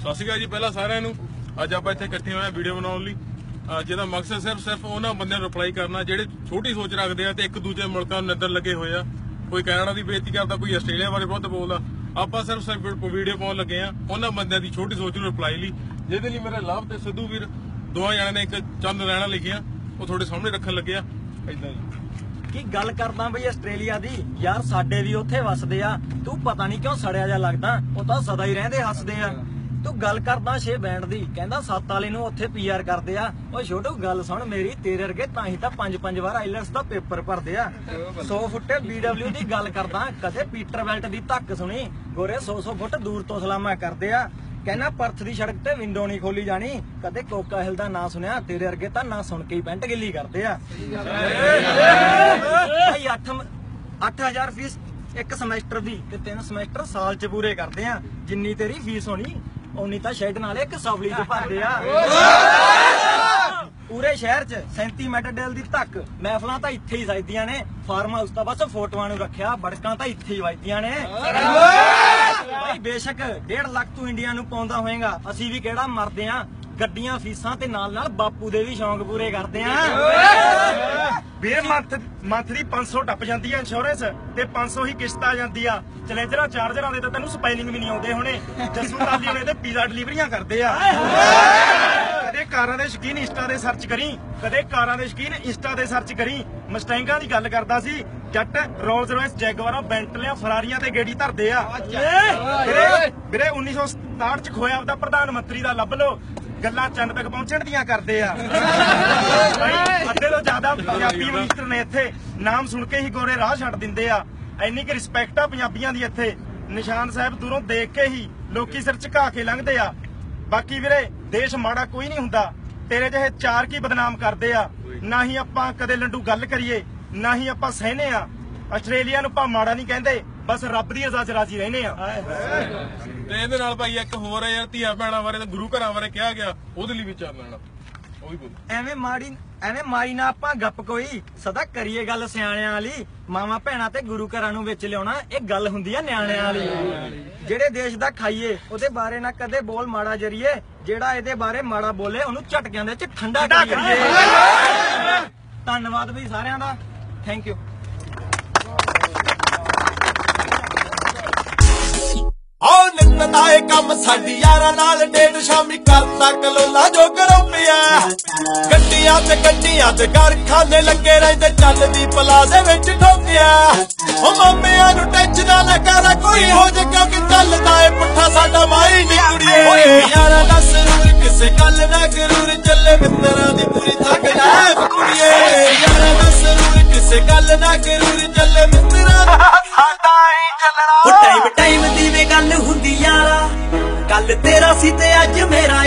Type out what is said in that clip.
ਸਤਿ ਸ਼੍ਰੀ ਅਕਾਲ ਜੀ ਪਹਿਲਾਂ ਸਾਰਿਆਂ ਨੂੰ। ਅੱਜ ਆਪਾਂ ਇੱਥੇ ਇਕੱਠੇ ਹੋਏ ਆ ਵੀਡੀਓ ਬਣਾਉਣ ਲਈ। ਅਹ ਜਿਹਦਾ ਮਕਸਦ ਸਿਰਫ ਸਿਰਫ ਉਹਨਾਂ ਬੰਦਿਆਂ ਨੂੰ ਰਿਪਲਾਈ ਕਰਨਾ, ਜਿਹੜੇ ਛੋਟੀ ਸੋਚ ਰੱਖਦੇ ਆ ਤੇ ਇੱਕ ਦੂਜੇ ਮੁਲਕਾਂ ਨੂੰ ਨਜ਼ਰ ਲੱਗੇ ਹੋਏ ਆ। ਕੋਈ ਕੈਨੇਡਾ ਦੀ ਬੇਇੱਜ਼ਤੀ ਕਰਦਾ, ਕੋਈ ਆਸਟ੍ਰੇਲੀਆ ਬਾਰੇ ਬਹੁਤ ਬੋਲਦਾ। ਆਪਾਂ ਸਿਰਫ ਸਿਰਫ ਵੀਡੀਓ ਪਾਉਣ ਲੱਗੇ ਆ, ਉਹਨਾਂ ਬੰਦਿਆਂ ਦੀ ਛੋਟੀ ਸੋਚ ਨੂੰ ਰਿਪਲਾਈ ਲਈ। ਜਿਹਦੇ ਲਈ ਮੇਰੇ ਲਵ ਤੇ ਸਿੱਧੂ ਵੀਰ ਦੋਵਾਂ ਜਣਿਆਂ ਨੇ ਇੱਕ ਚੰਦ ਰਹਿਣਾ ਲਿਖਿਆ। ਉਹ ਤੁਹਾਡੇ ਸਾਹਮਣੇ ਰੱਖਣ ਲੱਗਿਆ ਇਦਾਂ ਜੀ। ਕੀ ਗੱਲ ਕਰਦਾ ਬਈ ਆਸਟ੍ਰੇਲੀਆ ਦੀ? ਯਾਰ ਸਾਡੇ ਵੀ ਉੱਥੇ ਵਸਦੇ ਆ। ਤੂੰ ਪਤਾ ਨਹੀਂ ਕਿਉਂ ਸੜਿਆ ਜਾ ਲੱਗਦਾ। ਉਹ ਤਾਂ ਸਦਾ ਹੀ ਰਹਿੰਦੇ ਹੱਸਦੇ ਆ। ਤੂੰ ਗੱਲ ਕਰਦਾ ਛੇ ਬੈਂਡ ਦੀ। ਕਹਿੰਦਾ ਸੱਤ ਵਾਲੇ ਨੂੰ ਉੱਥੇ ਪੀਆਰ ਕਰਦੇ ਆ। ਓ ਛੋਟੂ, ਗੱਲ ਸੁਣ ਮੇਰੀ, ਤੇਰੇ ਵਰਗੇ ਤਾਂ ਹੀ ਤਾਂ ਪੰਜ ਪੰਜ ਵਾਰ ਆਈਲੈਂਡਸ ਦਾ ਪੇਪਰ ਭਰਦੇ ਆ। 100 ਫੁੱਟੇ BW ਦੀ ਗੱਲ ਕਰਦਾ, ਕਦੇ ਪੀਟਰ ਬੈਲਟ ਦੀ ਧੱਕ ਸੁਣੀ। ਗੋਰੇ 100 100 ਫੁੱਟ ਦੂਰ ਤੋਂ ਸਲਾਮਾ ਕਰਦੇ ਆ। ਕਹਿੰਦਾ ਪਰਥ ਦੀ ਸੜਕ ਤੇ ਵਿੰਡੋ ਨਹੀਂ ਖੋਲੀ ਜਾਣੀ। ਕਦੇ ਕੋਕਾ ਹਿਲ ਦਾ ਨਾਂ ਸੁਣਿਆ, ਤੇਰੇ ਵਰਗੇ ਤਾਂ ਨਾ ਸੁਣ ਕੇ ਹੀ ਪੈਂਟ ਗਿੱਲੀ ਕਰਦੇ ਆ। ਭਾਈ 8 8000 ਫੀਸ ਇੱਕ ਸਮੈਸਟਰ ਦੀ ਤੇ ਤਿੰਨ ਸਮੈਸਟਰ ਸਾਲ ਚ ਪੂਰੇ ਕਰਦੇ ਆ। ਜਿੰਨੀ ਤੇਰੀ ਫੀਸ ਹੋਣੀ ਉਨੀ ਤਾਂ ਸ਼ੈਡ ਨਾਲ ਇੱਕ ਸੌਲੀ ਚ ਭਰਦੇ ਆ ਪੂਰੇ ਸ਼ਹਿਰ ਚ 37 ਮੈਟਰਡੇਲ ਦੀ ਤੱਕ ਮਹਿਫਲਾਂ ਤਾਂ ਇੱਥੇ ਹੀ ਸਜਦੀਆਂ ਨੇ। ਫਾਰਮ ਹਾਊਸ ਤਾਂ ਬਸ ਫੋਟੋਆਂ ਨੂੰ ਰੱਖਿਆ। ਬੜਕਾਂ ਤਾਂ ਇੱਥੇ ਹੀ ਵੱਜਦੀਆਂ ਨੇ। ਭਾਈ ਬੇਸ਼ੱਕ 1.5 ਲੱਖ ਤੂੰ ਇੰਡੀਆ ਨੂੰ ਪਾਉਂਦਾ ਹੋਏਗਾ। ਅਸੀਂ ਵੀ ਕਿਹੜਾ ਮਰਦੇ ਆ। ਗੱਡੀਆਂ ਫੀਸਾਂ ਤੇ ਨਾਲ ਨਾਲ ਬਾਪੂ ਦੇ ਵੀ ਸ਼ੌਂਕ ਪੂਰੇ ਕਰਦੇ ਆ। ਵੀਰੇ ਮੰਥ ਮੰਥ ਦੀ 500 ਟੱਪ ਜਾਂਦੀ ਆ ਇੰਸ਼ੋਰੈਂਸ ਤੇ 500 ਹੀ ਕਿਸ਼ਤ ਆ ਜਾਂਦੀ ਆ। ਚਲੇਂਜਰਾਂ ਚਾਰਜਰਾਂ ਦੇ ਤਾਂ ਤੈਨੂੰ ਸਪੈਲਿੰਗ ਵੀ ਨਹੀਂ ਆਉਂਦੇ ਹੋਣੇ। ਜੱਸੂ ਤਾਲੀ ਵਾਲੇ ਤੇ ਪੀਜ਼ਾ ਡਿਲੀਵਰੀਆਂ ਕਰਦੇ ਆ। ਕਦੇ ਕਾਰਾਂ ਦੇ ਸ਼ੌਕੀਨ ਇੰਸਟਾ ਦੇ ਸਰਚ ਕਰੀ ਕਦੇ ਕਾਰਾਂ ਦੇ ਸ਼ੌਕੀਨ ਇੰਸਟਾ ਦੇ ਸਰਚ ਕਰੀ। ਮਸਟੈਂਗਾਂ ਦੀ ਗੱਲ ਕਰਦਾ ਸੀ ਜੱਟ ਰੋਲਸ ਰੋਇਸ ਜੈਗਵਾਰਾਂ ਬੈਂਟਲੀਆਂ ਫਰਾਰੀਆਂ ਤੇ ਗੇੜੀ ਧਰਦੇ ਆ। ਵੀਰੇ 1967 ਚ ਖੋਇਆ ਆਪਦਾ ਪ੍ਰਧਾਨ ਮੰਤਰੀ ਦਾ ਲੱਭ ਲੋ ਗੱਲਾਂ ਚੰਦ ਪਹੁੰਚਣ ਦੀਆਂ ਕਰਦੇ ਆ। ਅੱਧੇ ਤੋਂ ਜ਼ਿਆਦਾ ਪੰਜਾਬੀ ਮਿਨਿਸਟਰ ਨੇ ਇੱਥੇ ਨਾਮ ਸੁਣ ਕੇ ਹੀ ਗੋਰੇ ਰਾਹ ਛੱਡ ਦਿੰਦੇ ਆ। ਇੰਨੀ ਕਿ ਰਿਸਪੈਕਟ ਆ ਪੰਜਾਬੀਆਂ ਦੀ ਇੱਥੇ। ਨਿਸ਼ਾਨ ਸਾਹਿਬ ਦੂਰੋਂ ਦੇਖ ਕੇ ਹੀ ਲੋਕੀ ਸਿਰ ਝੁਕਾ ਕੇ ਲੰਘਦੇ ਆ। ਬਾਕੀ ਵੀਰੇ, ਦੇਸ਼ ਮਾੜਾ ਕੋਈ ਨਹੀਂ ਹੁੰਦਾ। ਤੇਰੇ ਜਿਹੇ ਚਾਰ ਕੀ ਬਦਨਾਮ ਕਰਦੇ ਆ। ਨਾ ਹੀ ਆਪਾਂ ਕਦੇ ਲੰਡੂ ਗੱਲ ਕਰੀਏ, ਨਾ ਹੀ ਆਪਾਂ ਸਹਿਨੇ ਆ। ਆਸਟ੍ਰੇਲੀਆ ਨੂੰ ਆਪਾਂ ਮਾੜਾ ਨਹੀਂ ਕਹਿੰਦੇ। ਬਸ ਰੱਬ ਦੀ 'ਚ ਰਾਜੀ ਰਹਿੰਦੇ ਆ। ਤੇ ਇਹਦੇ ਨਾਲ ਭਾਈ ਇੱਕ ਹੋਰ ਹੈ ਯਾਰ ਧੀਆ ਭੈਣਾਂ ਬਾਰੇ ਤੇ ਗੁਰੂ ਘਰਾਂ ਬਾਰੇ ਕਿਹਾ ਗਿਆ ਉਹਦੇ ਲਈ ਵੀ ਚਾਰ ਲੈਣਾ ਉਹ ਵੀ ਬੋਲ। ਐਵੇਂ ਮਾੜੀ ਐਵੇਂ ਮਾਰੀ ਨਾ ਆਪਾਂ ਗੱਪ ਕੋਈ ਸਦਾ ਕਰੀਏ ਗੱਲ ਸਿਆਣਿਆਂ ਵਾਲੀ। ਮਾਵਾ ਭੈਣਾਂ ਤੇ ਗੁਰੂ ਘਰਾਂ ਨੂੰ ਵਿੱਚ ਲਿਆਉਣਾ ਇਹ ਗੱਲ ਹੁੰਦੀ ਆ ਨਿਆਣਿਆਂ ਵਾਲੀ। ਜਿਹੜੇ ਦੇਸ਼ ਦਾ ਖਾਈਏ ਉਹਦੇ ਬਾਰੇ ਨਾ ਕਦੇ ਬੋਲ ਮਾੜਾ ਜਰੀਏ ਜਿਹੜਾ ਇਹਦੇ ਬਾਰੇ ਮਾੜਾ ਬੋਲੇ ਉਹਨੂੰ ਝਟਕਿਆਂ ਦੇ ਚ ਠੰਡਾ ਕਰੀਏ। ਧੰਨਵਾਦ ਵੀ ਸਾਰਿਆਂ ਦਾ। ਥੈਂਕ ਯੂ ਆਓ ਏ ਕੰਮ ਸਾਡੀ ਯਾਰਾਂ ਨਾਲ ਡੇਢ ਸ਼ਾਮੀ ਕਰਦਾ ਕਲੋਲਾ ਜੋ ਕਰੋਪਿਆ ਗੱਡੀਆਂ ਤੇ ਗੱਡੀਆਂ ਤੇ ਕਾਰਖਾਨੇ ਲੱਗੇ ਰਹਿੰਦੇ ਚੱਲਦੀ ਪਲਾਜ਼ੇ ਵਿੱਚ ਠੋਕਿਆ। ਉਹ ਮਾਮਿਆਂ ਨੂੰ ਟੈਨਸ਼ਨ ਨਾ ਕਰ, ਕੋਈ ਹੋ ਜੇ ਕਿਉਂਕਿ ਚੱਲਦਾ ਏ ਪੁੱਠਾ ਸਾਡਾ ਮਾਈ ਨੀ ਕੁੜੀਏ। ਓਏ ਯਾਰਾਂ ਦਾ ਸਰੂਰ ਕਿਸੇ ਗੱਲ ਨਾ ਗਰੂਰ ਚੱਲੇ ਮਿੱਤਰਾਂ ਦੀ ਪੂਰੀ ਥੱਕ ਲੈ ਕੁੜੀਏ। ਯਾਰਾਂ ਦਾ ਸਰੂਰ ਕਿਸੇ ਗੱਲ ਨਾ ਗਰੂਰ ਚੱਲੇ ਮਿੱਤਰਾਂ se te admirar.